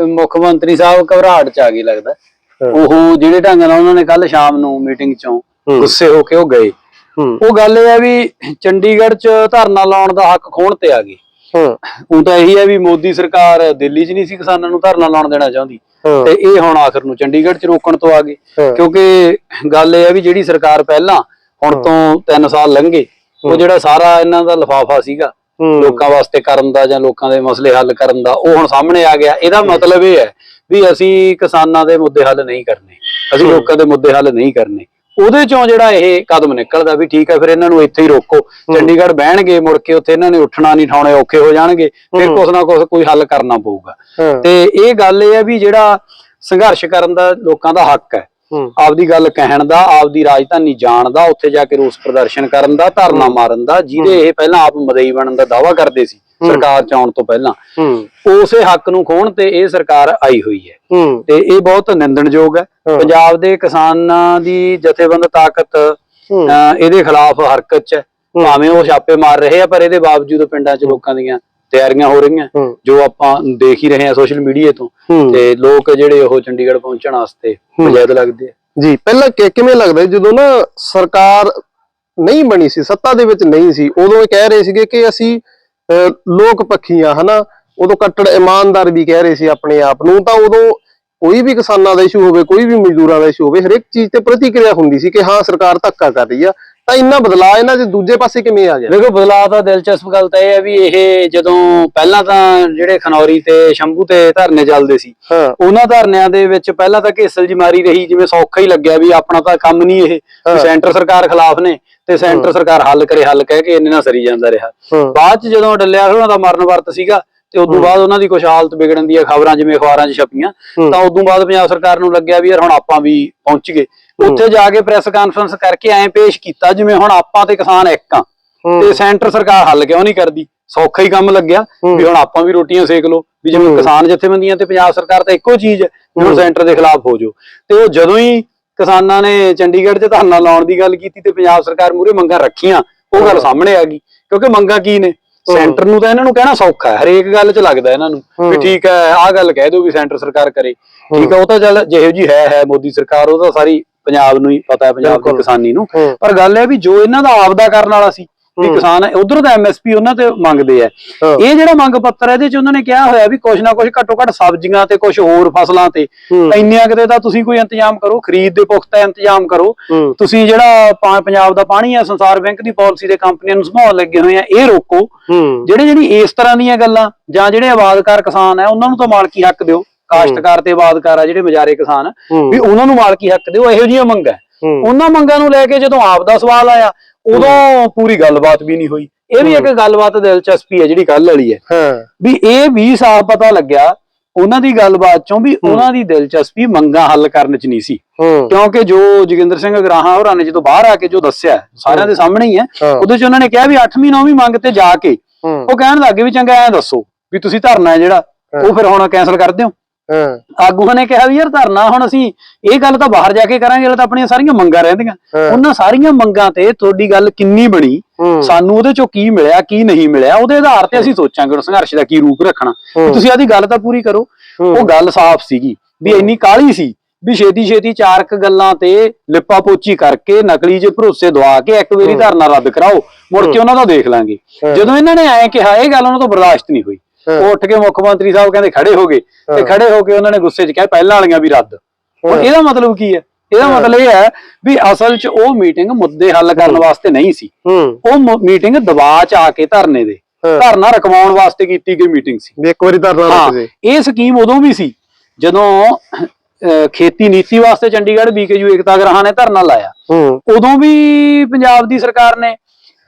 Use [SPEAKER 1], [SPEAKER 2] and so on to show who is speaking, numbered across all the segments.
[SPEAKER 1] ਮੁੱਖ ਮੰਤਰੀ ਸਾਹਿਬ ਘਬਰਾਹਟ ਚ ਆ ਗਈ ਲੱਗਦਾ। ਉਹ ਜਿਹੜੇ ਢੰਗ ਨਾਲ ਉਹਨਾਂ ਨੇ ਕੱਲ ਸ਼ਾਮ ਨੂੰ ਮੀਟਿੰਗ ਚੋਂ। ਗੁੱਸੇ ਹੋ ਕੇ ਉਹ ਗਏ ਉਹ ਗੱਲ ਇਹ ਹੈ ਵੀ ਚੰਡੀਗੜ੍ਹ ਚ ਧਰਨਾ ਲਾਉਣ ਦਾ ਹੱਕ ਖੋਣ ਤੇ ਆ ਗਈ
[SPEAKER 2] ਹੂੰ
[SPEAKER 1] ਉਹ ਤਾਂ ਇਹੀ ਹੈ ਵੀ ਮੋਦੀ ਸਰਕਾਰ ਦਿੱਲੀ 'ਚ ਨਹੀਂ ਸੀ ਕਿਸਾਨਾਂ ਨੂੰ ਧਰਨਾ ਲਾਉਣ ਦੇਣਾ ਚਾਹੁੰਦੀ। ਤੇ ਇਹ ਹੁਣ ਆਖਰ ਨੂੰ ਚੰਡੀਗੜ੍ਹ 'ਚ ਰੋਕਣ ਤੋਂ ਆ ਗਏ। ਕਿਉਂਕਿ ਗੱਲ ਇਹ ਹੈ ਵੀ ਜਿਹੜੀ ਸਰਕਾਰ ਪਹਿਲਾਂ ਹੁਣ ਤੋਂ 3 ਸਾਲ ਲੰਘੇ ਉਹ ਜਿਹੜਾ ਸਾਰਾ ਇਹਨਾਂ ਦਾ ਲਫਾਫਾ ਸੀਗਾ। ਲੋਕਾਂ ਵਾਸਤੇ ਕਰਨ ਦਾ ਜਾਂ ਲੋਕਾਂ ਦੇ ਮਸਲੇ ਹੱਲ ਕਰਨ ਦਾ ਉਹ ਹੁਣ ਸਾਹਮਣੇ ਆ ਗਿਆ। ਇਹਦਾ ਮਤਲਬ ਇਹ ਹੈ ਵੀ ਅਸੀਂ ਕਿਸਾਨਾਂ ਦੇ ਮੁੱਦੇ ਹੱਲ ਨਹੀਂ ਕਰਨੇ। ਅਸੀਂ ਲੋਕਾਂ ਦੇ ਮੁੱਦੇ ਹੱਲ ਨਹੀਂ ਕਰਨੇ। ਉਹਦੇ ਚੋਂ ਜਿਹੜਾ ਇਹ ਕਦਮ ਨਿਕਲਦਾ ਵੀ ਠੀਕ ਹੈ ਫਿਰ ਇਹਨਾਂ ਨੂੰ ਇੱਥੇ ਹੀ ਰੋਕੋ। ਚੰਡੀਗੜ੍ਹ ਬਹਿਣਗੇ ਮੁੜ ਕੇ ਉੱਥੇ ਇਹਨਾਂ ਨੇ ਉੱਠਣਾ ਨਹੀਂ ਠਾਉਣੇ ਔਖੇ ਹੋ ਜਾਣਗੇ। ਫਿਰ ਕੁਛ ਨਾ ਕੁਛ ਕੋਈ ਹੱਲ ਕਰਨਾ ਪਊਗਾ। ਤੇ ਇਹ ਗੱਲ ਇਹ ਹੈ ਵੀ ਜਿਹੜਾ ਸੰਘਰਸ਼ ਕਰਨ ਦਾ ਲੋਕਾਂ ਦਾ ਹੱਕ ਹੂੰ ਆਪਦੀ ਗੱਲ ਕਹਿਣ ਦਾ ਆਪਦੀ ਰਾਜਧਾਨੀ ਜਾਣ ਦਾ ਉੱਥੇ ਜਾ ਕੇ ਰੋਸ ਪ੍ਰਦਰਸ਼ਨ ਕਰਨ ਦਾ ਧਰਨਾ ਮਾਰਨ ਦਾ ਜਿਹਦੇ ਇਹ ਪਹਿਲਾਂ ਆਪ ਮਦਈ ਬਣਨ ਦਾ ਦਾਵਾ ਕਰਦੇ ਸੀ ਸਰਕਾਰ ਚ ਆਉਣ ਤੋਂ ਪਹਿਲਾਂ। ਉਸੇ ਹੱਕ ਨੂੰ ਖੋਣ ਤੇ ਇਹ ਸਰਕਾਰ ਆਈ ਹੋਈ ਹੈ। ਤੇ ਇਹ ਬਹੁਤ ਨਿੰਦਣਯੋਗ ਹੈ। ਪੰਜਾਬ ਦੇ ਕਿਸਾਨਾਂ ਦੀ ਜਥੇਬੰਦ ਤਾਕਤ ਇਹਦੇ ਖਿਲਾਫ ਹਰਕਤ ਚ। ਭਾਵੇਂ ਉਹ ਛਾਪੇ ਮਾਰ ਰਹੇ ਆ ਪਰ ਇਹਦੇ ਬਾਵਜੂਦ ਪਿੰਡਾਂ 'ਚ ਲੋਕਾਂ ਦੀਆਂ ਤਿਆਰੀਆਂ ਹੋ ਰਹੀਆਂ। ਜੋ ਆਪਾਂ ਦੇਖ ਹੀ ਰਹੇ ਹਾਂ ਸੋਸ਼ਲ ਮੀਡੀਆ ਤੋਂ। ਤੇ ਲੋਕ ਜਿਹੜੇ ਉਹ ਚੰਡੀਗੜ੍ਹ ਪਹੁੰਚਣ ਵਾਸਤੇ ਮਜੈਦ ਲੱਗਦੇ ਆ
[SPEAKER 2] ਜੀ ਪਹਿਲਾਂ ਕਿਵੇਂ ਲੱਗਦਾ ਜਦੋਂ ਨਾ ਸਰਕਾਰ ਨਹੀਂ ਬਣੀ ਸੀ ਸੱਤਾ ਦੇ ਵਿੱਚ ਨਹੀਂ ਸੀ ਉਦੋਂ ਇਹ ਕਹਿ ਰਹੇ ਸੀਗੇ ਕਿ ਅਸੀਂ ਲੋਕ ਪੱਖੀਆਂ ਹਨਾ ਉਦੋਂ ਕੱਟੜ ਇਮਾਨਦਾਰ ਵੀ ਕਹਿ ਰਹੇ ਸੀ ਆਪਣੇ ਆਪ ਨੂੰ ਤਾਂ ਉਦੋਂ ਕੋਈ ਵੀ ਕਿਸਾਨਾਂ ਦਾ ਇਸ਼ੂ ਹੋਵੇ ਕੋਈ ਵੀ ਮਜ਼ਦੂਰਾਂ ਦਾ ਇਸ਼ੂ ਹੋਵੇ ਹਰੇਕ ਚੀਜ਼ ਤੇ ਪ੍ਰਤੀਕਿਰਿਆ ਹੁੰਦੀ ਸੀ ਕਿ ਹਾਂ ਸਰਕਾਰ ਧੱਕਾ ਕਰ ਰਹੀ ਆ ਤਾਂ ਇੰਨਾ ਬਦਲਾਅ ਇਹਨਾਂ ਦੇ ਦੂਜੇ ਪਾਸੇ ਕਿਵੇਂ ਆ ਗਿਆ?
[SPEAKER 1] ਦੇਖੋ ਬਦਲਾਅ ਦਾ ਦਿਲਚਸਪ ਗੱਲ ਤਾਂ ਇਹ ਹੈ ਵੀ ਇਹ ਜਦੋਂ ਪਹਿਲਾਂ ਤਾਂ ਜਿਹੜੇ ਖਨੌਰੀ ਤੇ ਸ਼ੰਭੂ ਤੇ ਧਰਨੇ ਚੱਲਦੇ ਸੀ ਉਹਨਾਂ ਧਰਨਿਆਂ ਦੇ ਵਿੱਚ ਪਹਿਲਾਂ ਤਾਂ ਘੇਸਲ ਜੀ ਮਾਰੀ ਰਹੀ ਜਿਵੇਂ ਸੌਖਾ ਹੀ ਲੱਗਿਆ ਵੀ ਆਪਣਾ ਤਾਂ ਕੰਮ ਨਹੀਂ ਇਹ। ਸੈਂਟਰ ਸਰਕਾਰ ਖਿਲਾਫ ਨੇ ਤੇ ਸੈਂਟਰ ਸਰਕਾਰ ਹੱਲ ਕਰੇ ਹੱਲ ਕਹਿ ਕੇ ਇੰਨੇ ਨਾਲ ਸਰੀ ਜਾਂਦਾ ਰਿਹਾ। ਬਾਅਦ ਚ ਜਦੋਂ ਡੱਲਿਆ ਉਹਨਾਂ ਦਾ ਮਰਨ ਵਰਤ ਸੀਗਾ ਤੇ ਉਦੋਂ ਬਾਅਦ ਉਹਨਾਂ ਦੀ ਕੁਝ ਹਾਲਤ ਵਿਗੜਨ ਦੀਆਂ ਖਬਰਾਂ ਜਿਵੇਂ ਅਖਬਾਰਾਂ 'ਚ ਛਪੀਆਂ। ਤਾਂ ਉਦੋਂ ਬਾਅਦ ਪੰਜਾਬ ਸਰਕਾਰ ਨੂੰ ਲੱਗਿਆ ਵੀ ਯਾਰ ਹੁਣ ਆਪਾਂ ਵੀ ਪਹੁੰਚ ਗਏ। ਉੱਥੇ ਜਾ ਕੇ ਪ੍ਰੈਸ ਕਾਨਫਰੰਸ ਕਰਕੇ ਐਂ ਪੇਸ਼ ਕੀਤਾ ਜਿਵੇਂ ਹੁਣ ਆਪਾਂ ਤੇ ਕਿਸਾਨ ਇੱਕ ਆ। ਤੇ ਸੈਂਟਰ ਸਰਕਾਰ ਹੱਲ ਕਿਉਂ ਨਹੀਂ ਕਰਦੀ? ਸੌਖਾ ਹੀ ਕੰਮ ਲੱਗਿਆ। ਵੀ ਹੁਣ ਆਪਾਂ ਵੀ ਰੋਟੀਆਂ ਸੇਕ ਲਓ। ਵੀ ਜਿਵੇਂ। ਕਿਸਾਨ ਜਥੇਬੰਦੀਆਂ ਤੇ ਪੰਜਾਬ ਸਰਕਾਰ ਤਾਂ ਇੱਕੋ ਚੀਜ਼ ਹੈ ਹੁਣ ਸੈਂਟਰ ਦੇ ਖਿਲਾਫ ਹੋ ਜਾਓ। ਤੇ ਉਹ ਜਦੋਂ ਹੀ ਕਿਸਾਨਾਂ ਨੇ ਚੰਡੀਗੜ੍ਹ 'ਚ ਧਰਨਾ ਲਾਉਣ ਦੀ ਗੱਲ ਕੀਤੀ ਤੇ ਪੰਜਾਬ ਸਰਕਾਰ ਮੂਰੇ ਮੰਗਾਂ ਰੱਖੀਆਂ ਉਹ ਗੱਲ ਸਾਹਮਣੇ ਆ ਗਈ। ਕਿਉਂਕਿ ਮੰਗਾਂ ਕੀ ਨੇ? ਸੈਂਟਰ ਨੂੰ ਤਾਂ ਇਹਨਾਂ ਨੂੰ ਕਹਿਣਾ ਸੌਖਾ ਹੈ। ਹਰੇਕ ਗੱਲ 'ਚ ਲੱਗਦਾ ਇਹਨਾਂ ਨੂੰ ਵੀ। ਠੀਕ ਹੈ ਆਹ ਗੱਲ ਕਹਿ ਦਿਓ ਵੀ ਸੈਂਟਰ ਸਰਕਾਰ ਕਰੇ। ਠੀਕ ਹੈ। ਉਹ ਤਾਂ ਚੱਲ ਜਿਹੋ ਜੀ ਹੈ ਹੈ ਮੋਦੀ ਸਰਕਾਰ ਉਹ ਤਾਂ ਸਾਰੀ ਪੰਜਾਬ ਨੂੰ ਹੀ ਪਤਾ ਹੈ ਪੰਜਾਬ ਦੀ। ਕਿਸਾਨੀ ਨੂੰ
[SPEAKER 2] ਹੂੰ।
[SPEAKER 1] ਪਰ ਗੱਲ ਇਹ ਵੀ ਜੋ ਇਹਨਾਂ ਦਾ ਆਪਦਾ ਕਰਨ ਵਾਲਾ ਸੀ ਵੀ ਕਿਸਾਨ ਉਧਰ ਦਾ ਐਮਐਸਪੀ ਉਹਨਾਂ ਤੇ ਮੰਗਦੇ ਆ
[SPEAKER 2] ਹਾਂ।
[SPEAKER 1] ਇਹ ਜਿਹੜਾ ਮੰਗ ਪੱਤਰ ਹੈ ਇਹਦੇ ਚ ਉਹਨਾਂ ਨੇ ਕਿਹਾ ਹੋਇਆ ਵੀ ਕੁਝ ਨਾ ਕੁਝ ਘੱਟੋ ਘੱਟ ਸਬਜ਼ੀਆਂ ਤੇ ਕੁਝ ਹੋਰ ਫਸਲਾਂ ਤੇ
[SPEAKER 2] ਹੂੰ।
[SPEAKER 1] ਇੰਨਿਆਂ ਕਿਤੇ ਤਾਂ ਤੁਸੀਂ ਕੋਈ ਇੰਤਜ਼ਾਮ ਕਰੋ ਖਰੀਦ ਦੇ ਪੁਖਤਾ ਇੰਤਜ਼ਾਮ ਕਰੋ
[SPEAKER 2] ਹੂੰ।
[SPEAKER 1] ਤੁਸੀਂ ਜਿਹੜਾ ਪੰਜਾਬ ਦਾ ਪਾਣੀ ਹੈ ਸੰਸਾਰ ਬੈਂਕ ਦੀ ਪਾਲਿਸੀ ਦੇ ਕੰਪਨੀਆਂ ਨੂੰ ਸੰਭਾਲ ਲੱਗੇ ਹੋਏ ਆ ਇਹ ਰੋਕੋ
[SPEAKER 2] ਹੂੰ
[SPEAKER 1] ਜਿਹੜੇ ਜਿਹੜੀ ਇਸ ਤਰ੍ਹਾਂ ਦੀਆਂ ਗੱਲਾਂ ਜਾਂ ਜਿਹੜੇ ਆਬਾਦਕਾਰ ਕਿਸਾਨ ਆ ਉਹਨਾਂ ਨੂੰ ਤਾਂ ਮਾਲਕੀ ਹੱਕ ਦਿਓ ਕਾਸ਼ਤਕਾਰ ਤੇ ਆਬਾਦਕਾਰ ਆ ਜਿਹੜੇ ਮਜਾਰੇ ਕਿਸਾਨ। ਵੀ ਉਹਨਾਂ ਨੂੰ ਮਾਲਕੀ ਹੱਕ ਦਿਓ ਇਹੋ ਜਿਹੀਆਂ ਮੰਗਾਂ। ਉਹਨਾਂ ਮੰਗਾਂ ਨੂੰ ਲੈ ਕੇ ਜਦੋਂ ਆਪ ਦਾ ਸਵਾਲ ਆਇਆ ਉਦੋਂ ਪੂਰੀ ਗੱਲਬਾਤ ਵੀ ਨਹੀਂ ਹੋਈ। ਇਹ ਵੀ ਇੱਕ ਗੱਲਬਾਤ ਦਿਲਚਸਪੀ ਹੈ ਜਿਹੜੀ ਕੱਲ ਵਾਲੀ ਹੈ। ਵੀ ਇਹ ਵੀ ਸਾਫ਼ ਪਤਾ ਲੱਗਿਆ ਉਹਨਾਂ ਦੀ ਗੱਲਬਾਤ ਚੋਂ ਵੀ ਉਹਨਾਂ ਦੀ ਦਿਲਚਸਪੀ ਮੰਗਾਂ ਹੱਲ ਕਰਨ ਚ ਨਹੀਂ ਸੀ। ਕਿਉਂਕਿ ਜੋ ਜੋਗਿੰਦਰ ਸਿੰਘ ਗਰਾਹਾਂ ਹੋਰਾਂ ਨੇ ਜਦੋਂ ਬਾਹਰ ਆ ਕੇ ਜੋ ਦੱਸਿਆ ਸਾਰਿਆਂ ਦੇ ਸਾਹਮਣੇ ਹੀ ਹੈ। ਉਹਦੇ ਚ ਉਹਨਾਂ ਨੇ ਕਿਹਾ ਵੀ 8ਵੀਂ 9ਵੀਂ ਮੰਗ ਤੇ ਜਾ ਕੇ ਉਹ ਕਹਿਣ ਲੱਗੇ ਵੀ ਚੰਗਾ ਐਂ ਦੱਸੋ ਵੀ ਤੁਸੀਂ ਧਰਨਾ ਹੈ ਜਿਹੜਾ ਉਹ ਫਿਰ ਹੁਣ ਕੈਨਸਲ ਕਰ ਦਿਓ। ਆਗੂਆਂ ਨੇ ਕਿਹਾ ਵੀ ਯਾਰ ਧਰਨਾ ਹੁਣ ਅਸੀਂ ਇਹ ਗੱਲ ਤਾਂ ਬਾਹਰ ਜਾ ਕੇ ਕਰਾਂਗੇ ਇਹ ਤਾਂ ਆਪਣੀਆਂ ਸਾਰੀਆਂ ਮੰਗਾਂ ਰਹਿੰਦੀਆਂ। ਉਹਨਾਂ ਸਾਰੀਆਂ ਮੰਗਾਂ ਤੇ ਤੁਹਾਡੀ ਗੱਲ ਕਿੰਨੀ ਬਣੀ? ਸਾਨੂੰ ਉਹਦੇ ਚੋਂ ਕੀ ਮਿਲਿਆ ਕੀ ਨਹੀਂ ਮਿਲਿਆ? ਉਹਦੇ ਆਧਾਰ ਤੇ ਅਸੀਂ ਸੋਚਾਂਗੇ ਸੰਘਰਸ਼ ਦਾ ਕੀ ਰੂਪ ਰੱਖਣਾ। ਤੁਸੀਂ ਆਦੀ ਗੱਲ ਤਾਂ ਪੂਰੀ ਕਰੋ। ਉਹ ਗੱਲ ਸਾਫ਼ ਸੀਗੀ ਵੀ ਇੰਨੀ ਕਾਲੀ ਸੀ ਵੀ ਛੇਤੀ ਛੇਤੀ ਚਾਰਕ ਗੱਲਾਂ ਤੇ ਲਿਪਾ ਪੋਚੀ ਕਰਕੇ ਨਕਲੀ ਜੇ ਭਰੋਸੇ ਦਵਾ ਕੇ ਇੱਕ ਵਾਰੀ ਧਰਨਾ ਰੱਦ ਕਰਾਓ ਮੁੜ ਕੇ ਉਹਨਾਂ ਦਾ ਦੇਖ ਲਾਂਗੇ। ਜਦੋਂ ਇਹਨਾਂ ਨੇ ਐਂ ਕਿਹਾ ਇਹ ਗੱਲ ਉਹਨਾਂ ਤੋਂ ਬਰਦਾਸ਼ਤ ਨਹੀਂ ਹੋਈ। ਉਹ ਉੱਠ ਕੇ ਮੁੱਖ ਮੰਤਰੀ ਸਾਹਿਬ ਕਹਿੰਦੇ ਖੜੇ ਹੋ ਗਏ ਤੇ ਖੜੇ ਹੋ ਕੇ ਉਹਨਾਂ ਨੇ ਗੁੱਸੇ 'ਚ ਕਿਹਾ ਪਹਿਲਾਂ ਵਾਲੀਆਂ ਵੀ ਰੱਦ। ਹੁਣ ਇਹਦਾ ਮਤਲਬ ਕੀ ਹੈ? ਇਹਦਾ ਮਤਲਬ ਇਹ ਹੈ ਵੀ ਅਸਲ 'ਚ ਉਹ ਮੀਟਿੰਗ ਮੁੱਦੇ ਹੱਲ ਕਰਨ ਵਾਸਤੇ ਨਹੀਂ ਸੀ। ਉਹ ਮੀਟਿੰਗ ਦਬਾਅ 'ਚ ਆ ਕੇ ਧਰਨੇ ਦੇ। ਧਰਨਾ ਰਕਵਾਉਣ ਵਾਸਤੇ ਕੀਤੀ ਗਈ ਮੀਟਿੰਗ ਸੀ।
[SPEAKER 2] ਇੱਕ ਵਾਰੀ ਧਰਨਾ ਰੱਖ ਦੇ।
[SPEAKER 1] ਇਹ ਸਕੀਮ ਉਦੋਂ ਵੀ ਸੀ ਜਦੋਂ ਖੇਤੀ ਨੀਤੀ ਵਾਸਤੇ ਚੰਡੀਗੜ੍ਹ ਬੀਕੇਯੂ ਏਕਤਾ ਗ੍ਰਾਹਾਂ ਨੇ ਧਰਨਾ ਲਾਇਆ। ਉਦੋਂ ਵੀ ਪੰਜਾਬ ਦੀ ਸਰਕਾਰ ਨੇ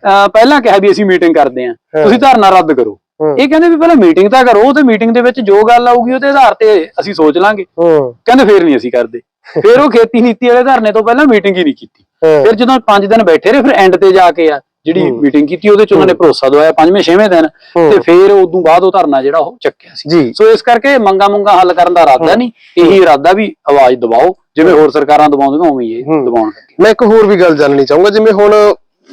[SPEAKER 1] ਪਹਿਲਾਂ ਕਿਹਾ ਵੀ ਅਸੀਂ ਮੀਟਿੰਗ ਕਰਦੇ ਆਂ ਤੁਸੀਂ ਧਰਨਾ ਰੱਦ ਕਰੋ। ਇਹ ਕਹਿੰਦੇ ਵੀ ਪਹਿਲਾਂ ਮੀਟਿੰਗ ਤਾਂ ਕਰੋ ਤੇ ਮੀਟਿੰਗ ਦੇ ਵਿੱਚ ਜੋ ਗੱਲ ਆਊਗੀ ਉਹਦੇ ਆਧਾਰ ਤੇ ਅਸੀਂ ਸੋਚ ਲਾਂਗੇ। ਕਹਿੰਦੇ ਫੇਰ ਨਹੀਂ ਅਸੀਂ ਕਰਦੇ। ਫਿਰ ਉਹ ਖੇਤੀ ਨੀਤੀ ਵਾਲੇ ਧਰਨੇ ਤੋਂ ਪਹਿਲਾਂ ਮੀਟਿੰਗ ਹੀ ਨਹੀਂ ਕੀਤੀ। ਫਿਰ ਜਦੋਂ 5 ਦਿਨ ਬੈਠੇ ਰਹੇ ਫਿਰ ਐਂਡ ਤੇ ਜਾ ਕੇ ਆ ਜਿਹੜੀ ਮੀਟਿੰਗ ਕੀਤੀ ਉਹਦੇ ਚ ਉਹਨਾਂ ਨੇ ਭਰੋਸਾ ਦਵਾਇਆ ਪੰਜਵੇਂ ਛੇਵੇਂ ਦਿਨ। ਤੇ ਫਿਰ ਉਦੋਂ ਬਾਅਦ ਉਹ ਧਰਨਾ ਜਿਹੜਾ ਉਹ ਚੱਕਿਆ ਸੀ। ਸੋ ਇਸ ਕਰਕੇ ਮੰਗਾ ਮੁੰਗਾ ਹੱਲ ਕਰਨ ਦਾ ਇਰਾਦਾ ਨਹੀਂ ਇਹੀ ਇਰਾਦਾ ਵੀ ਆਵਾਜ਼ ਦਬਾਓ। ਜਿਵੇਂ ਹੋਰ ਸਰਕਾਰਾਂ ਦਬਾਉਂਦੀਆਂ ਉਵੇਂ ਹੀ ਇਹ। ਦਬਾਉਣ
[SPEAKER 2] ਮੈਂ ਇੱਕ ਹੋਰ ਵੀ ਗੱਲ ਜਾਣਨੀ ਚਾਹੂੰਗਾ ਜਿਵੇਂ ਹੁਣ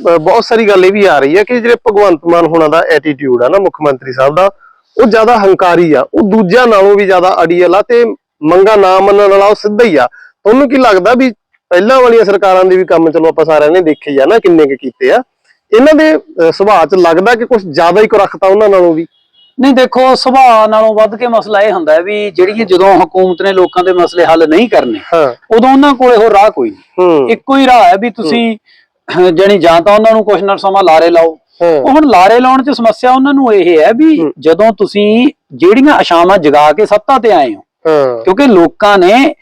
[SPEAKER 2] ਬਹੁਤ ਸਾਰੀ ਗੱਲ ਇਹ ਵੀ ਆ ਰਹੀ ਹੈ ਕਿ ਜਿਹੜੇ ਭਗਵੰਤ ਮਾਨ ਹੋਣਾ ਦਾ ਐਟੀਟਿਊਡ ਆ ਨਾ ਮੁੱਖ ਮੰਤਰੀ ਸਾਹਿਬ ਦਾ ਉਹ ਜ਼ਿਆਦਾ ਹੰਕਾਰੀ ਆ ਉਹ ਦੂਜਿਆਂ ਨਾਲੋਂ ਵੀ ਜ਼ਿਆਦਾ ਅੜੀਅਲ ਆ ਤੇ ਮੰਗਾ ਨਾ ਮੰਨਣ ਵਾਲਾ ਉਹ ਸਿੱਧਾ ਹੀ ਆ। ਤੁਹਾਨੂੰ ਕੀ ਲੱਗਦਾ ਵੀ ਪਹਿਲਾਂ ਵਾਲੀਆਂ ਸਰਕਾਰਾਂ ਦੇ ਵੀ ਕੰਮ ਚਲੋ ਆਪਾਂ ਸਾਰਿਆਂ ਨੇ ਦੇਖੇ ਆ ਨਾ ਕਿੰਨੇ ਕੁ ਕੀਤੇ ਆ। ਇਹਨਾਂ ਦੇ ਸੁਭਾਅ 'ਚ ਲੱਗਦਾ ਕਿ ਕੁਝ ਜ਼ਿਆਦਾ ਹੀ ਕੁਰਖਤਾ ਉਹਨਾਂ ਨਾਲੋਂ ਵੀ?
[SPEAKER 1] ਨਹੀਂ ਦੇਖੋ ਸੁਭਾਅ ਨਾਲੋਂ ਵੱਧ ਕੇ ਮਸਲਾ ਇਹ ਹੁੰਦਾ ਵੀ ਜਿਹੜੀ ਜਦੋਂ ਹਕੂਮਤ ਨੇ ਲੋਕਾਂ ਦੇ ਮਸਲੇ ਹੱਲ ਨਹੀਂ ਕਰਨੇ ਉਦੋਂ ਉਹਨਾਂ ਕੋਲੇ ਹੋਰ ਰਾਹ ਕੋਈ ਨਹੀਂ। ਇੱਕੋ ਹੀ ਰਾਹ ਹੈ ਵੀ ਤੁਸੀਂ ਜਣੀ ਜਾਂ ਤਾਂ ਉਹਨਾਂ ਨੂੰ ਕੁਛ ਨਾ ਸਮਾਂ ਲਾਰੇ ਲਾਓ। ਉਹ ਹੁਣ ਲਾਰੇ ਲਾਉਣ 'ਚ ਸਮੱਸਿਆ ਉਹਨਾਂ ਨੂੰ ਇਹ ਹੈ ਵੀ। ਜਦੋਂ ਤੁਸੀਂ ਜਿਹੜੀਆਂ ਅਸ਼ਾਵਾਂ ਜਗਾ ਕੇ ਸੱਤਾ ਤੇ ਆਏ ਹੋ ਕਿਉਂਕਿ ਲੋਕਾਂ ਨੇ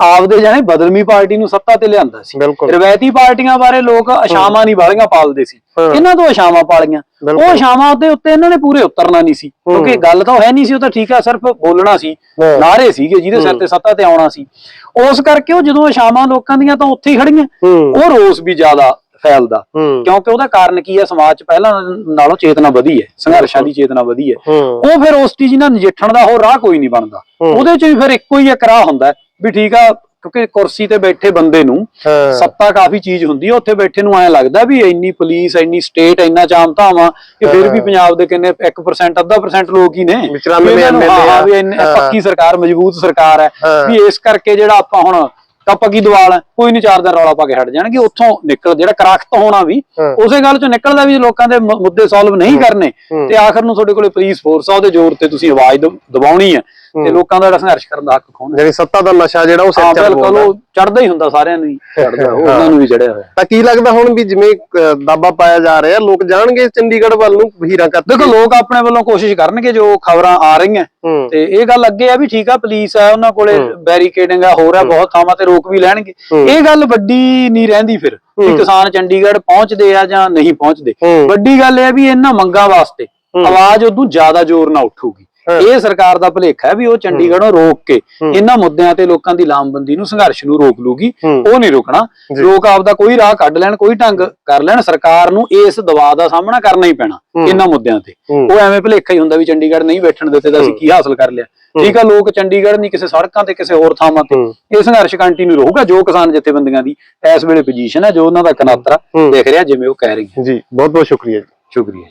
[SPEAKER 1] ਆਪਦੇ ਜਾਣੇ ਬਦਲਮੀ ਪਾਰਟੀ ਨੂੰ ਸੱਤਾ ਤੇ ਲਿਆਂਦਾ ਸੀ। ਰਵਾਇਤੀ ਪਾਰਟੀਆਂ ਬਾਰੇ ਲੋਕ ਅਸ਼ਾਵਾਂ ਨਹੀਂ ਵਾਲੀਆਂ ਪਾਲਦੇ ਸੀ। ਇਹਨਾਂ ਤੋਂ ਅਸ਼ਾਵਾਂ ਪਾਲੀਆਂ। ਉਹ ਅਸ਼ਾਵਾਂ ਉੱਤੇ ਉੱਤੇ ਇਹਨਾਂ ਨੇ ਪੂਰੇ ਉਤਰਨਾ ਨਹੀਂ ਸੀ। ਕਿਉਂਕਿ ਗੱਲ ਤਾਂ ਹੈ ਨਹੀਂ ਸੀ ਉਹ ਤਾਂ ਠੀਕ ਆ ਸਿਰਫ ਬੋਲਣਾ ਸੀ। ਨਾਰੇ ਸੀਗੇ ਜਿਹਦੇ ਸਿਰ ਤੇ ਸੱਤਾ ਤੇ ਆਉਣਾ ਸੀ। ਉਸ ਕਰਕੇ ਉਹ ਜਦੋਂ ਅਸ਼ਾਵਾਂ ਲੋਕਾਂ ਦੀਆਂ ਤਾਂ ਉੱਥੇ ਹੀ ਖੜੀਆਂ। ਉਹ ਰੋਸ ਵੀ ਜ਼ਿਆਦਾ ਫੈਲਦਾ। ਕਿਉਂਕਿ ਉਹਦਾ ਕਾਰਨ ਕੀ ਹੈ? ਸਮਾਜ 'ਚ ਪਹਿਲਾਂ ਨਾਲੋਂ ਚੇਤਨਾ ਵਧੀ ਹੈ। ਸੰਘਰਸ਼ਾਂ ਦੀ ਚੇਤਨਾ ਵਧੀ ਹੈ। ਉਹ ਫਿਰ ਉਸ ਚੀਜ਼ ਨਾਲ ਨਜਿੱਠਣ ਦਾ ਹੋਰ ਰਾਹ ਕੋਈ ਨਹੀਂ ਬਣਦਾ। ਉਹਦੇ 'ਚ ਵੀ ਫਿਰ ਇੱਕੋ ਹੀ ਇੱਕ ਰਾਹ ਹੁੰਦਾ ਵੀ ਠੀਕ ਆ ਕਿਉਂਕਿ ਕੁਰਸੀ ਤੇ ਬੈਠੇ ਬੰਦੇ ਨੂੰ ਸੱਤਾ ਕਾਫੀ ਚੀਜ਼ ਹੁੰਦੀ ਹੈ। ਉੱਥੇ ਬੈਠੇ ਨੂੰ ਐਂ ਲੱਗਦਾ ਵੀ ਇੰਨੀ ਪੁਲਿਸ ਇੰਨੀ ਸਟੇਟ ਇੰਨਾ ਚਾਮ ਧਾਵਾਂ ਕਿ ਫਿਰ ਵੀ। ਪੰਜਾਬ ਦੇ ਕਿੰਨੇ 1% ਅੱਧਾ percent ਲੋਕ ਹੀ ਨੇ।
[SPEAKER 2] ਵੀ 94
[SPEAKER 1] ਵੀ ਇਹਨਾਂ ਨੂੰ-
[SPEAKER 2] MLA
[SPEAKER 1] ਹਾਂ,
[SPEAKER 2] ਆ।
[SPEAKER 1] ਵੀ। ਪੱਕੀ ਸਰਕਾਰ ਮਜ਼ਬੂਤ ਸਰਕਾਰ ਹਾਂ। ਵੀ ਇਸ ਕਰਕੇ ਜਿਹੜਾ ਆਪਾਂ ਹੁਣ ਕੱਪ ਕੀ ਦਵਾਲ ਹੈ ਕੋਈ ਨਹੀਂ ਚਾਰ ਦਿਨ ਰੌਲਾ ਪਾ ਕੇ ਹਟ ਜਾਣਗੇ ਉੱਥੋਂ ਨਿਕਲ ਜਿਹੜਾ ਕਰਾਖਤ ਹੋਣਾ ਵੀ। ਉਸੇ ਗੱਲ ਚੋਂ ਨਿਕਲਦਾ ਵੀ ਲੋਕਾਂ ਦੇ ਮੁੱਦੇ ਸੋਲਵ ਨਹੀਂ ਕਰਨੇ। ਤੇ ਆਖਰ ਨੂੰ ਤੁਹਾਡੇ ਕੋਲੇ ਪੁਲਿਸ ਫੋਰਸ ਆ ਉਹਦੇ ਜ਼ੋਰ ਤੇ ਤੁਸੀਂ ਆਵਾਜ਼ ਦਬ- ਦਬਾਉਣੀ ਹੈ ਤੇ। ਲੋਕਾਂ ਦਾ ਜਿਹੜਾ ਸੰਘਰਸ਼ ਕਰਨ ਦਾ ਹੱਕ ਖੋਣਾ
[SPEAKER 2] ਜਿਹੜੀ ਸੱਤਾ ਦਾ ਨਸ਼ਾ ਜਿਹੜਾ ਉਹ ਸਿਰ
[SPEAKER 1] ਹਾਂ
[SPEAKER 2] ਚੜ
[SPEAKER 1] ਬਿਲਕੁਲ ਉਹ ਚੜਦਾ ਹੀ ਹੁੰਦਾ ਸਾਰਿਆਂ ਨੂੰ ਹੀ ਚੜਦਾ ਉਹਨਾਂ ਨੂੰ ਵੀ ਚੜਿਆ ਹੋਇਆ
[SPEAKER 2] ਤਾਂ ਕੀ ਲੱਗਦਾ ਹੁਣ ਵੀ ਜਿਵੇਂ ਦਾਬਾ ਪਾਇਆ ਜਾ ਰਿਹਾ ਲੋਕ ਜਾਣਗੇ ਚੰਡੀਗੜ੍ਹ ਵੱਲ ਨੂੰ ਹੀਰਾ ਕਰ
[SPEAKER 1] ਦੇਖੋ ਲੋਕ ਆਪਣੇ ਵੱਲੋਂ ਕੋਸ਼ਿਸ਼ ਕਰਨਗੇ ਜੋ ਖਬਰਾਂ ਆ ਰਹੀਆਂ ਤੇ ਇਹ ਗੱਲ ਅੱਗੇ ਆ ਵੀ ਠੀਕ ਆ ਪੁਲਿਸ ਆ ਉਹਨਾਂ ਕੋਲੇ ਬੈਰੀਕੇਡਿੰਗ ਆ ਹੋਰ ਆ ਬਹੁਤ ਥਾਵਾਂ ਤੇ ਰੋਕ ਵੀ ਲੈਣਗੇ। ਇਹ ਗੱਲ ਵੱਡੀ ਨਹੀਂ ਰਹਿੰਦੀ ਫਿਰ
[SPEAKER 2] ਹੂੰ।
[SPEAKER 1] ਕਿਸਾਨ ਚੰਡੀਗੜ੍ਹ ਪਹੁੰਚਦੇ ਆ ਜਾਂ ਨਹੀਂ ਪਹੁੰਚਦੇ। ਵੱਡੀ ਗੱਲ ਇਹ ਆ ਵੀ ਇਹਨਾਂ ਮੰਗਾਂ ਵਾਸਤੇ। ਆਵਾਜ਼ ਉਦੋਂ ਜ਼ਿਆਦਾ ਜ਼ੋਰ ਨਾਲ ਉੱਠੂਗੀ। ਇਹ ਸਰਕਾਰ ਦਾ ਭਲੇਖਾ ਹੈ ਵੀ ਉਹ ਚੰਡੀਗੜ੍ਹੋਂ ਰੋਕ ਕੇ। ਇਹਨਾਂ ਮੁੱਦਿਆਂ ਤੇ ਲੋਕਾਂ ਦੀ ਲਾਮਬੰਦੀ ਨੂੰ ਸੰਘਰਸ਼ ਨੂੰ ਰੋਕ ਲੂਗੀ। ਉਹ ਨਹੀਂ ਰੁਕਣਾ। ਲੋਕ ਆਪਦਾ ਕੋਈ ਰਾਹ ਕੱਢ ਲੈਣ ਕੋਈ ਢੰਗ ਕਰ ਲੈਣ ਸਰਕਾਰ ਨੂੰ ਇਸ ਦਬਾਅ ਦਾ ਸਾਹਮਣਾ ਕਰਨਾ ਹੀ ਪੈਣਾ। ਇਹਨਾਂ ਮੁੱਦਿਆਂ ਤੇ। ਉਹ ਐਵੇਂ ਭਲੇਖਾ ਹੀ ਹੁੰਦਾ ਵੀ ਚੰਡੀਗੜ੍ਹ ਨਹੀਂ ਬੈਠਣ ਦਿੱਤੇ ਤਾਂ ਅਸੀਂ ਕੀ ਹਾਸਲ ਕਰ ਲਿਆ ਠੀਕ ਆ ਲੋਕ ਚੰਡੀਗੜ੍ਹ ਨਹੀਂ ਕਿਸੇ ਸੜਕਾਂ ਤੇ ਕਿਸੇ ਹੋਰ ਥਾਵਾਂ ਤੇ। ਇਹ ਸੰਘਰਸ਼ ਕੰਟੀਨਿਊ ਰਹੂਗਾ ਜੋ ਕਿਸਾਨ ਜਥੇਬੰਦੀਆਂ ਦੀ ਇਸ ਵੇਲੇ ਪੋਜੀਸ਼ਨ ਹੈ ਜੋ ਉਹਨਾਂ ਦਾ ਕਨਾਤਰਾ। ਦੇਖ ਰਿਹਾ ਜਿਵੇਂ ਉਹ ਕਹਿ ਰਹੀ ਹੈ
[SPEAKER 2] ਜੀ ਬਹੁਤ ਬਹੁਤ ਸ਼ੁਕਰੀਆ ਜੀ
[SPEAKER 1] ਸ਼ੁਕਰੀਆ